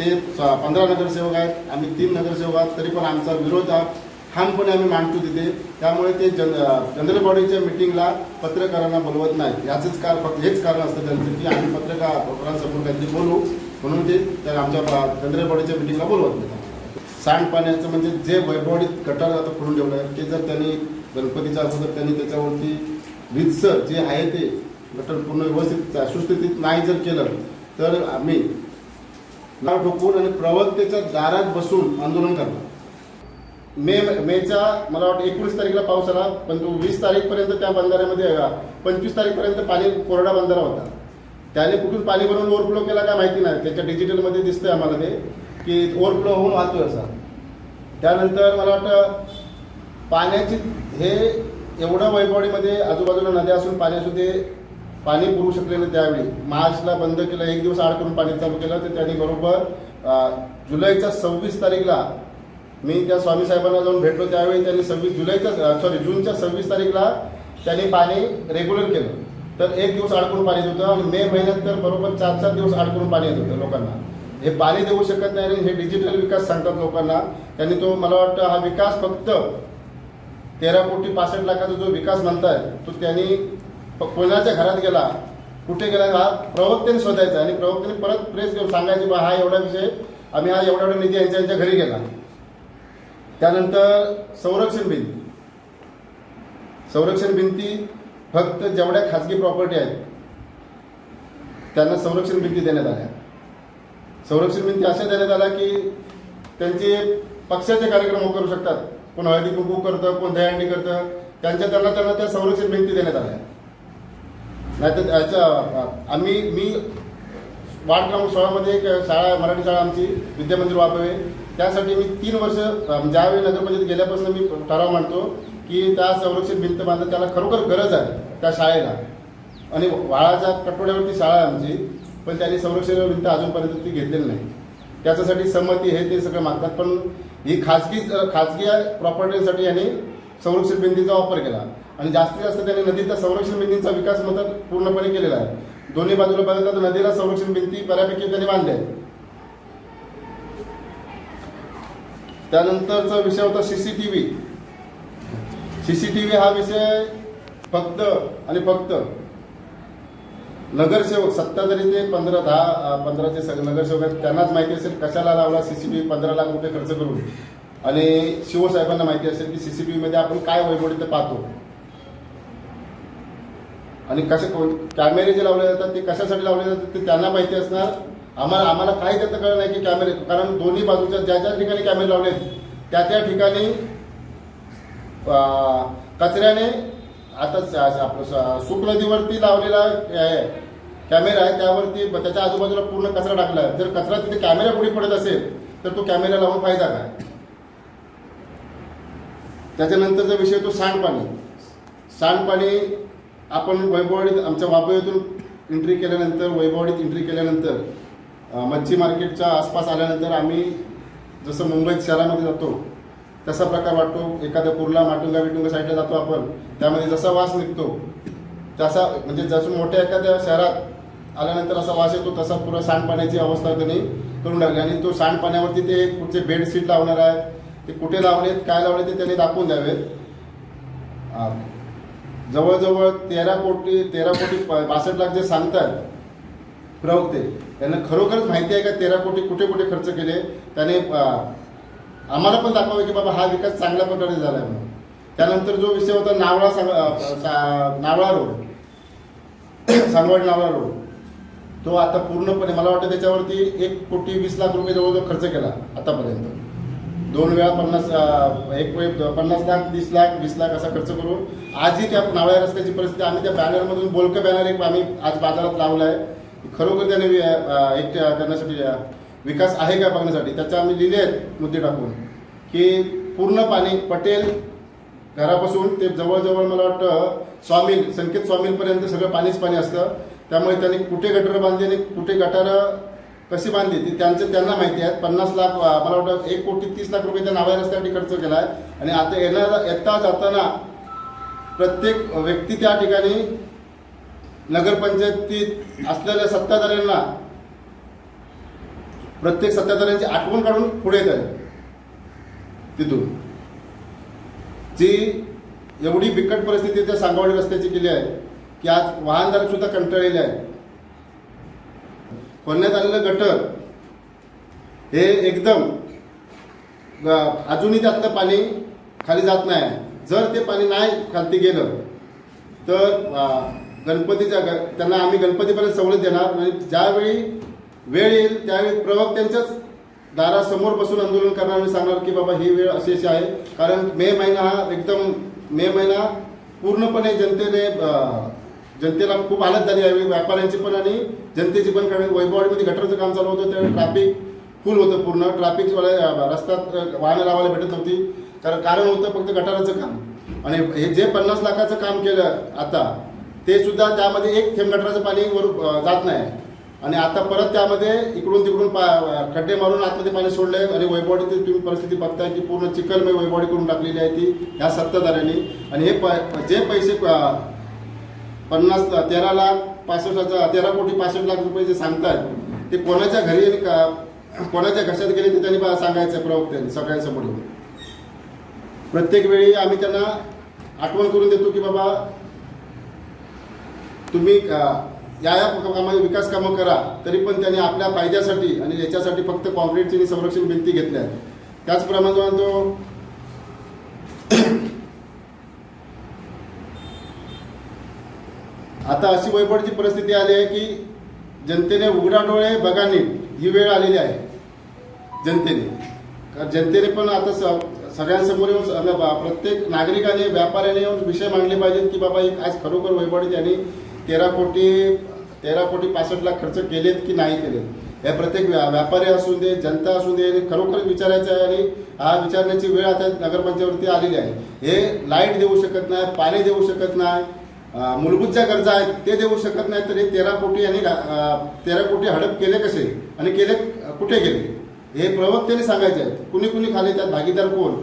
ते स- पंधरा नगरसेवक आहेत आम्ही तीन नगरसेवक आहोत तरी पण आमचा विरोध हा ठामपणे आम्ही मांडतो तिथे. त्यामुळे ते जन जनरल बॉडीच्या मिटिंगला पत्रकारांना बोलवत नाही याचंच कारण फक्त हेच कारण असतं त्यांचं की आम्ही पत्रकारांसमोर काहीतरी बोलू म्हणून ते त्या आमच्या जनरल बॉडीच्या मिटिंगला बोलवत नाही सांडपाण्याचं म्हणजे जे वैभवडीत गटार आता करून ठेवलं आहे ते जर त्यांनी असलं तर त्यांनी त्याच्यावरती वित्सर जे आहे ते गटर पूर्ण व्यवस्थित सुस्थितीत नाही जर केलं तर आम्ही नाव ठोकून आणि प्रवक्तेच्या दारात बसून आंदोलन करणार मे मेचा मला वाटतं एकोणीस तारीखला पाऊस आला पण तो वीस तारीखपर्यंत त्या बंधाऱ्यामध्ये पंचवीस तारीखपर्यंत पाणी कोरडा बंधारा होता. त्याने कुठून पाणी बनवून ओव्हरफ्लो केला काय माहिती नाही. त्याच्या डिजिटलमध्ये दिसतंय आम्हाला ते की ओव्हरफ्लो होऊन वाहतोय असा. त्यानंतर मला वाटतं पाण्याची हे एवढं वैभवडीमध्ये आजूबाजूला नद्या असून पाणी असून ते पाणी पुरू शकले नाही त्यावेळी. मार्चला बंद केलं एक दिवस आड करून पाणी चालू केलं तर त्यांनी बरोबर जुलैच्या सव्वीस तारीखला मी त्या स्वामी साहेबांना जाऊन भेटलो. त्यावेळी त्यांनी सव्वीस जुलैच्या सॉरी जूनच्या सव्वीस तारीखला त्यांनी पाणी रेग्युलर केलं. तर एक दिवस अडकून पाणी येत होतं आणि मे महिन्यात तर बरोबर चार चार दिवस अडकून पाणी येत होतं लोकांना. हे पाणी देऊ शकत नाही आणि हे डिजिटल विकास सांगतात लोकांना. त्यांनी तो मला वाटतं हा विकास फक्त तेरा कोटी पासष्ट लाखाचा जो विकास म्हणताय तो त्यांनी कोणाच्या घरात गेला. कुठे गेला? हा प्रवक्त्याने शोधायचा आणि प्रवक्त्याने परत प्रेस घेऊन सांगायचे बा हा एवढा विषय आम्ही हा एवढा एवढा निधी यांच्या यांच्या घरी गेला. त्यानंतर संरक्षण भिंती संरक्षण भिंती फक्त जेवढ्या खाजगी प्रॉपर्टी आहेत त्यांना संरक्षण भिंती देण्यात आल्या. संरक्षण भिंती अशा देण्यात आल्या की त्यांचे पक्षाचे कार्यक्रम करू शकतात. कोण हळदी कुंकू करतं कोण दहीहंडी करतं त्यांच्या त्यांना त्यांना त्या संरक्षण भिंती देण्यात आल्या. नाहीतर त्याचं आम्ही मी वार्ड क्रमांक सोळामध्ये एक शाळा मराठी शाळा आमची विद्यामंदिर वापरावे. त्यासाठी मी तीन वर्ष ज्यावेळी नगरपंचायत गेल्यापासून मी ठराव मांडतो की त्या संरक्षित भिंत बांधणं त्याला खरोखर गरज आहे त्या शाळेला. आणि वाळाच्या कटोड्यावरती शाळा आहे आमची पण त्यांनी संरक्षण भिंत अजूनपर्यंत ती घेतलेली नाही. त्याच्यासाठी संमती हे ते सगळं मागतात. पण ही खाजगी खाजगी प्रॉपर्टीसाठी यांनी संरक्षण भिंतीचा वापर केला. आणि जास्तीत जास्त त्यांनी नदीचा संरक्षण भिंतींचा विकास मदत पूर्णपणे केलेला आहे. दोन्ही बाजूला बघितलं तर नदीला संरक्षण भिंती बऱ्यापैकी त्यांनी बांधल्या आहेत. त्यानंतरचा विषय होता सीसीटीव्ही सीसीटीव्ही हा विषय फक्त आणि फक्त नगरसेवक सत्ताधारी ते पंधरा दहा पंधराचे सगळे नगरसेवक आहेत त्यांनाच माहिती असेल कशाला लावला सीसीटीव्ही पंधरा लाख रुपये खर्च करून. आणि शिवसाहेबांना माहिती असेल की सीसीटीव्ही मध्ये आपण काय वैभव ते पाहतो. आणि कसे कोण कॅमेरे जे लावले जातात ते कशासाठी लावले जातात ते त्यांना माहिती असणार. आम्हाला आम्हाला काही त्याचं कळलं नाही की कॅमेरे कारण दोन्ही बाजूच्या ज्या ज्या ठिकाणी कॅमेरे लावले त्या त्या ठिकाणी कचऱ्याने आता आपलं स- सुक नदीवरती लावलेला कॅमेरा आहे त्यावरती त्याच्या आजूबाजूला पूर्ण कचरा टाकला आहे. जर कचरा तिथे कॅमेरा पुढे पडत असेल तर तो कॅमेरा लावून फायदा काय? त्याच्यानंतरचा विषय तो सांडपाणी. सांडपाणी आपण वैभववाडीत आमच्या वाबळीतून एंट्री केल्यानंतर वैभववाडीत एंट्री केल्यानंतर मच्छी मार्केटच्या आसपास आल्यानंतर आम्ही जसं मुंबईत शहरामध्ये जातो तसा प्रकार वाटतो. एखाद्या कुर्ला माटुंगा विटुंगा साईडला जातो आपण. त्यामध्ये जसा वास निघतो तसा म्हणजे जसं मोठ्या एखाद्या शहरात आल्यानंतर असा वास येतो तसा पुरा सांडपाण्याची अवस्था त्यांनी करून टाकली. आणि तो सांडपाण्यावरती ते कुठचे बेडशीट लावणार आहेत. ते कुठे लावलेत काय लावले ते त्यांनी दाखवून द्यावेत. जवळजवळ तेरा कोटी तेरा कोटी प- बासष्ट लाख जे सांगतात प्रवक्ते त्यांना खरोखरच माहिती आहे का तेरा कोटी कुठे कुठे खर्च केले? त्याने आम्हाला पण दाखवावे की बाबा हा विकास चांगल्या प्रकारे झाला आहे म्हणून. त्यानंतर जो विषय होता नावळा सांग नावळा रोड सांगवाड नावळा रोड तो आता पूर्णपणे मला वाटतं त्याच्यावरती एक कोटी वीस लाख रुपये जवळजवळ खर्च केला आतापर्यंत. दोन वेळा पन्नास एक वेळ पन्नास लाख तीस लाख वीस लाख असा खर्च करून आजही त्या नावळ्या रस्त्याची परिस्थिती आम्ही त्या बॅनरमधून बोलकं बॅनर एक आम्ही आज बाजारात लावला आहे खरोखर त्याने एक त्या- करण्यासाठी विकास आहे का बघण्यासाठी? त्याचा आम्ही लिहिले आहेत मुद्दे टाकून की पूर्ण पाणी पटेल घरापासून ते जवळजवळ मला वाटतं स्वामील संकेत स्वामीलपर्यंत सगळं पाणीच पाणी असतं. त्यामुळे त्यांनी कुठे गटर बांधली आणि कुठे गटारं कशी बांधली ती त्यांचं त्यांना माहिती आहे. पन्नास लाख मला वाटतं एक कोटी तीस लाख रुपये त्या नाव्या रस्त्यासाठी खर्च केला आहे. आणि आता येणारा येता जाताना प्रत्येक व्यक्ती त्या ठिकाणी नगरपंचायतीत असलेल्या सत्ताधाऱ्यांना प्रत्येक सत्ताधाऱ्यांची आठवण काढून पुढे येत आहे. तिथून. जी एवढी बिकट परिस्थिती त्या सांगवाडी रस्त्याची केली आहे की आज वाहनधारक सुद्धा कंटाळलेले आहे खोलण्यात आलेलं गटर. हे एकदम अजूनही त्यातलं पाणी खाली जात नाही. जर ते पाणी नाही खालती गेलं तर गणपतीच्या ग- त्यांना आम्ही गणपतीपर्यंत सवलत देणार. आणि ज्यावेळी वेळ येईल त्यावेळी प्रवक्त्यांच्याच दारासमोर बसून आंदोलन करणार. आणि सांगणार की बाबा ही वेळ अशी अशी आहे. कारण मे महिना हा एकदम मे महिना पूर्णपणे जनतेने जनतेला खूप हालत झाली आहे. व्यापाऱ्यांची पण आणि जनतेची पण कारण वैभववाडीमध्ये गटरचं काम चालू होतं त्यावेळी ट्रॅफिक फुल होतं पूर्ण. ट्रॅफिक रस्त्यात वाहनं लावायला भेटत नव्हती. कारण कारण होतं फक्त गटाराचं काम. आणि हे जे पन्नास लाखाचं काम केलं आता ते सुद्धा त्यामध्ये एक थेंब गटाराचं पाणी वर जात नाही. आणि आता परत त्यामध्ये इकडून तिकडून पा खड्डे मारून आतमध्ये पाणी सोडले आणि वैभववाडीत तुम्ही परिस्थिती बघताय की पूर्ण चिखलमय वैभववाडी करून टाकलेली आहे ती ह्या सत्ताधाऱ्यांनी. आणि हे प- जे पैसे पन्नास तेरा लाख पासष्ट हजार तेरा कोटी पासष्ट लाख रुपये जे सांगतायत ते कोणाच्या घरी आणि का कोणाच्या घशात गेले ते त्यांनी बा- सांगायचं प्रवक्त्यांनी सगळ्यांसमोर येऊन. प्रत्येक वेळी आम्ही त्यांना आठवण करून देतो की बाबा तुम्ही या या कामामध्ये विकास कामं करा तरी पण त्यांनी आपल्या फायद्यासाठी आणि याच्यासाठी फक्त कॉन्क्रीटची आणि संरक्षण भिंती घेतल्या त्याचप्रमाणे तो आता अशी वैपडची परिस्थिती आली आहे की जनतेने उघडा डोळे बघा नीट. ही वेळ आलेली आहे. जनतेने. कारण जनतेने पण आता स- सगळ्यांसमोर येऊन बा- प्रत्येक नागरिकाने व्यापाऱ्याने येऊन विषय मांडले पाहिजेत की बाबा एक आज खरोखर वैभवडीत यांनी तेरा कोटी तेरा कोटी पासष्ट लाख खर्च केलेत की नाही केलेत? या प्रत्येक व्या- व्यापारी असू दे जनता असू दे आणि खरोखर विचारायचं आहे आणि हा विचारण्याची वेळ आता नगरपंचायतीवरती आलेली आहे. हे लाइट देऊ शकत नाही पाणी देऊ शकत नाही. मूलभूत ज्या गरजा आहेत ते देऊ शकत नाही तरी तेरा कोटी यांनी तेरा कोटी हडप केले कसे? आणि केले कुठे गेले? हे प्रवक्त्याने सांगायचे आहेत. कुणी कुणी खाली त्यात भागीदार कोण?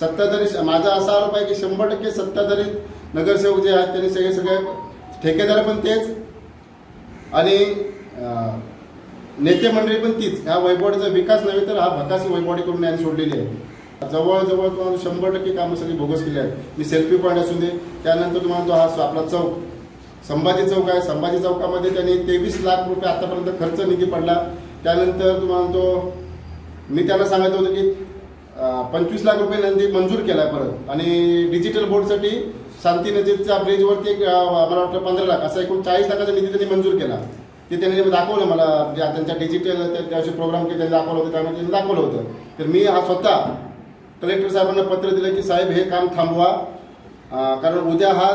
सत्ताधारी माझा असा आरोप आहे की शंभर टक्के सत्ताधारी नगरसेवक जे आहेत त्यांनी सगळे सगळे ठेकेदार पण तेच आणि नेते मंडळी पण तीच. ह्या वैभवडीचा विकास नव्हे तर हा भकासी वैभवाडी करून यांनी सोडलेली आहे. जवळजवळ तुम्हाला शंभर टक्के कामं सगळी बोगस केली आहेत. मी सेल्फी पॉईंट असू दे. त्यानंतर तुम्हाला तो हा आपला चौक. संभाजी चौक आहे. संभाजी चौकामध्ये त्यांनी तेवीस लाख रुपये आतापर्यंत खर्च निधी पडला. त्यानंतर तुम्हाला तो मी त्यांना सांगत होतं की पंचवीस लाख रुपये नंदी मंजूर केला परत. आणि डिजिटल बोर्डसाठी शांती नजीकच्या ब्रिजवरती एक मला वाटतं पंधरा लाख असा एकूण चाळीस लाखाचा निधी त्यांनी मंजूर केला. ते त्यांनी दाखवलं मला त्यांच्या डिजिटल त्याचे प्रोग्राम त्यांनी दाखवलं होतं त्यामुळे त्यांनी दाखवलं होतं. तर मी हा स्वतः कलेक्टर साहेबांना पत्र दिलं की साहेब हे काम थांबवा. कारण उद्या हा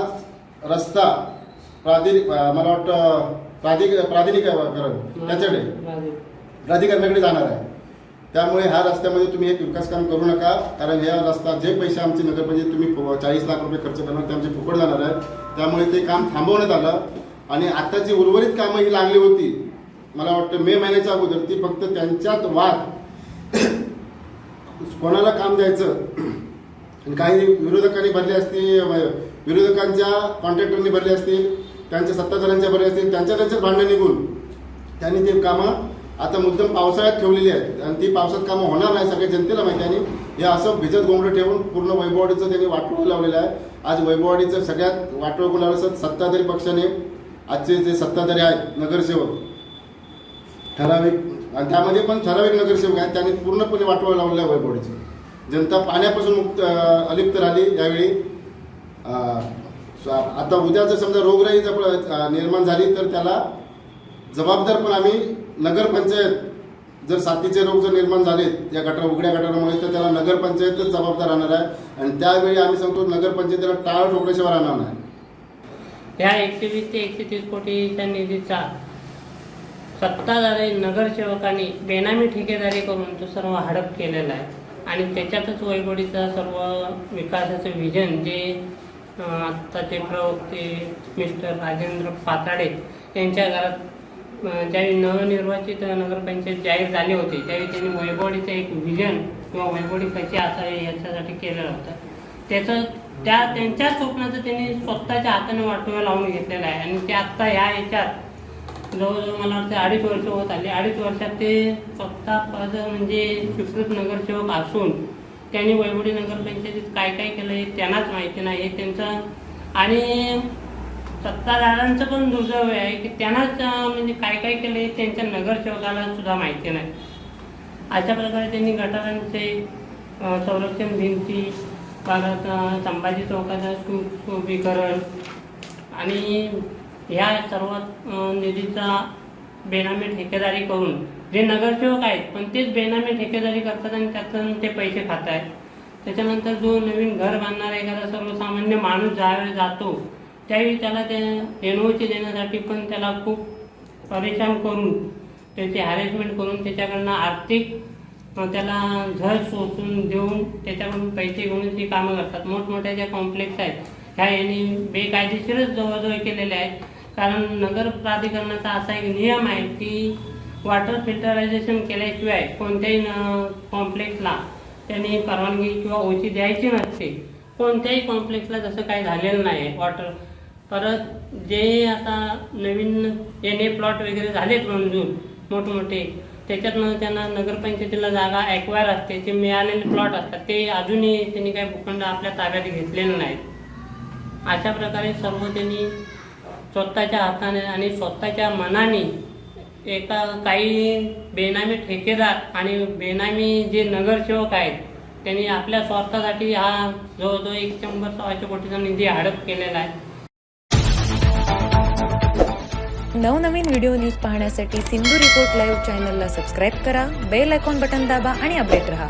रस्ता प्राधिक मला वाटतं प्राधिक प्राधिकरण त्याच्याकडे प्राधिकरणाकडे जाणार आहे. त्यामुळे ह्या रस्त्यामध्ये तुम्ही एक विकास काम करू नका. कारण ह्या रस्ता जे पैसे आमचे नगरपंचायत तुम्ही चाळीस लाख रुपये खर्च करणार ते आमचे फुकट जाणार आहे त्यामुळे ते काम थांबवण्यात आलं. आणि आता जी उर्वरित कामं ही लागली होती मला वाटतं मे महिन्याच्या अगोदर ती फक्त त्यांच्यात वाद कोणाला काम द्यायचं? आणि काही विरोधकांनी भरले असतील विरोधकांच्या कॉन्ट्रॅक्टरनी भरले असतील त्यांच्या सत्ताधाऱ्यांच्या भरली असतील त्यांच्या त्यांच्यात भांडणं निघून त्यांनी ते कामं आता मुद्दाम पावसाळ्यात ठेवलेली आहेत. आणि ती पावसात कामं होणार नाही सगळ्या जनतेला माहिती आहे. आणि हे असं भिजत गोंगडं ठेवून पूर्ण वैभववाडीचं त्यांनी वाटोळ लावलेलं आहे. आज वैभववाडीचं सगळ्यात वाटोळ गुलाचं सत्ताधारी पक्षाने आजचे जे सत्ताधारी आहेत नगरसेवक ठराविक आणि त्यामध्ये पण ठराविक नगरसेवक आहेत त्यांनी पूर्णपणे वाटवा लावलेला वैभवडीची. जनता पाण्यापासून मुक्त अलिप्त राहिली यावेळी. आता उद्या जर समजा रोगराई जर निर्माण झाली तर त्याला जबाबदार पण आम्ही नगरपंचायत जर साथीचे रोग जर निर्माण झालेत या गटार उघड्या गटारामुळे तर त्याला नगरपंचायतच जबाबदार राहणार आहे. आणि त्यावेळी आम्ही सांगतो नगरपंचायतीला टाळ ठोकल्याशिवाय राहणार नाही. या एकशे वीस ते एकशे तीस कोटीच्या निधीचा सत्ताधारी नगरसेवकांनी बेनामी ठेकेदारी करून तो सर्व हडप केलेला आहे. आणि त्याच्यातच वैभवडीचा सर्व विकासाचं विजन जे आत्ताचे प्रवक्ते मिस्टर राजेंद्र पाताडे यांच्या घरात ज्यावेळी नवनिर्वाचित नगरपंचायत जाहीर झाले होते त्यावेळी त्यांनी वैभवडीचं एक विजन किंवा वैभवडी कशी असावी याच्यासाठी केलेलं होतं. त्याचं त्या त्यांच्या स्वप्नाचं त्यांनी स्वतःच्या हाताने वाटोळं लावून घेतलेलं आहे. आणि ते आत्ता ह्या याच्यात जवळजवळ मला वाटतं अडीच वर्ष होत आले. अडीच वर्षात ते स्वतः पद म्हणजे स्वीकृत नगरसेवक असून त्यांनी वैभवडी नगरपंचायतीत काय काय केलं हे त्यांनाच माहिती नाही हे त्यांचं आणि सत्ताधाऱ्यांचं पण दुर्दैव आहे की त्यांनाच म्हणजे काय काय केलं हे त्यांच्या नगरसेवकाला सुद्धा माहिती नाही. अशा प्रकारे त्यांनी गटारांचे संरक्षण भिंती परत संभाजी चौकाचं सु सुशोभीकरण आणि ह्या सर्व निधीचा बेनामी ठेकेदारी करून जे नगरसेवक आहेत पण तेच बेनामी ठेकेदारी करतात आणि त्यातून ते पैसे खात आहेत त्याच्यानंतर जो नवीन घर बांधणारा एखादा सर्वसामान्य माणूस ज्यावेळी जातो त्यावेळी त्याला ते एनओची देण्यासाठी पण त्याला खूप परेशान करून त्याची हॅरेसमेंट करून त्याच्याकडनं आर्थिक त्याला झळ सोचून देऊन त्याच्याकडून पैसे घेऊन ती कामं करतात. मोठमोठ्या ज्या कॉम्प्लेक्स आहेत ह्या यांनी बेकायदेशीरच जवळजवळ केलेल्या आहेत. कारण नगर प्राधिकरणाचा असा एक नियम आहे की वॉटर फिल्टरायझेशन केल्याशिवाय कोणत्याही कॉम्प्लेक्सला त्यांनी परवानगी किंवा ओची द्यायची नसते. कोणत्याही कॉम्प्लेक्सला जसं काही झालेलं नाही आहे वॉटर परत जे आता नवीन एन ए प्लॉट वगैरे झालेत मंजूर मोठमोठे त्याच्यातनं त्यांना नगरपंचायतीला जागा ॲक्वायर असते जे मिळालेले प्लॉट असतात. ते अजूनही त्यांनी काही भूखंड आपल्या ताब्यात घेतलेले नाहीत. अशा प्रकारे सर्व त्यांनी स्वतःच्या हाताने आणि स्वतःच्या मनाने एका काही बेनामी ठेकेदार आणि बेनामी जे नगरसेवक आहेत त्यांनी आपल्या स्वार्थासाठी हा जवळजवळ एक शंभर सहाशे कोटीचा निधी हडप केलेला आहे. नवनवीन व्हिडिओ न्यूज पाहण्यासाठी सिंधू रिपोर्ट लाईव्ह चॅनलला सबस्क्राईब करा बेल आयकॉन बटन दाबा आणि अपडेट रहा.